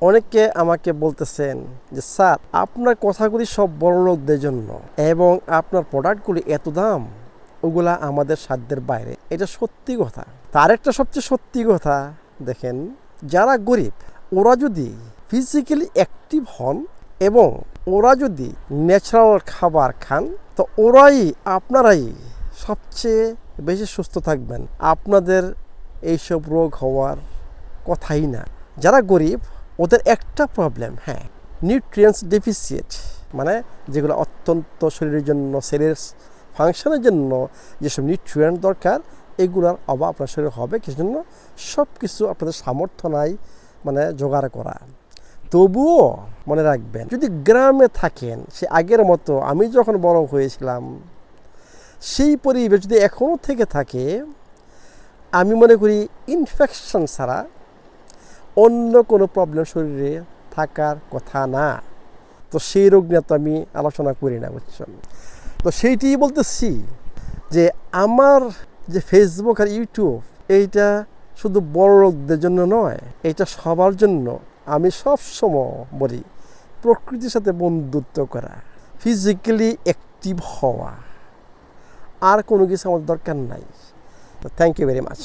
অনেকে আমাকে বলতেছেন যে, স্যার, আপনার কথাগুলি সব বড় লোকদের জন্য এবং আপনার প্রোডাক্টগুলি এত দাম। ওগুলা আমাদের সাধ্যের বাইরে। এটা সত্যি কথা। তার একটা সবচেয়ে সত্যি কথা, দেখেন, যারা গরিব, ওরা যদি ফিজিক্যালি অ্যাক্টিভ হন এবং ওরা যদি ন্যাচারাল খাবার খান, তো ওরাই আপনারাই সবচেয়ে বেশি সুস্থ থাকবেন। আপনাদের এইসব রোগ হওয়ার কথাই না। যারা গরিব ওদের একটা প্রবলেম হ্যাঁ নিউট্রিয়েন্টস ডেফিসিয়েট মানে যেগুলো অত্যন্ত শরীরের জন্য শরীরের ফাংশনের জন্য যেসব নিউট্রিয়েন্ট দরকার, এগুলোর অভাব আপনার শরীরে হবে কিছু জন্য সব কিছু আপনাদের সামর্থ্য নাই মানে জোগাড় করা। তবুও মনে রাখবেন, যদি গ্রামে থাকেন, সে আগের মতো আমি যখন বড় হয়েছিলাম, সেই পরিবেশ যদি এখনও থেকে থাকে, আমি মনে করি ইনফেকশন ছাড়া অন্য কোনো প্রবলেম শরীরে থাকার কথা না। তো সেই রোগ নিয়ে তো আমি আলোচনা করি না বুঝছেন তো সেইটি বলতেছি যে আমার যে ফেসবুক আর ইউটিউব এইটা শুধু বড় লোকদের জন্য নয় এটা সবার জন্য। আমি সব সময় বলি, প্রকৃতির সাথে বন্ধুত্ব করা ফিজিক্যালি অ্যাক্টিভ হওয়া, আর কোনো কিছু আমার দরকার নাই। তো থ্যাংক ইউ ভেরি মাচ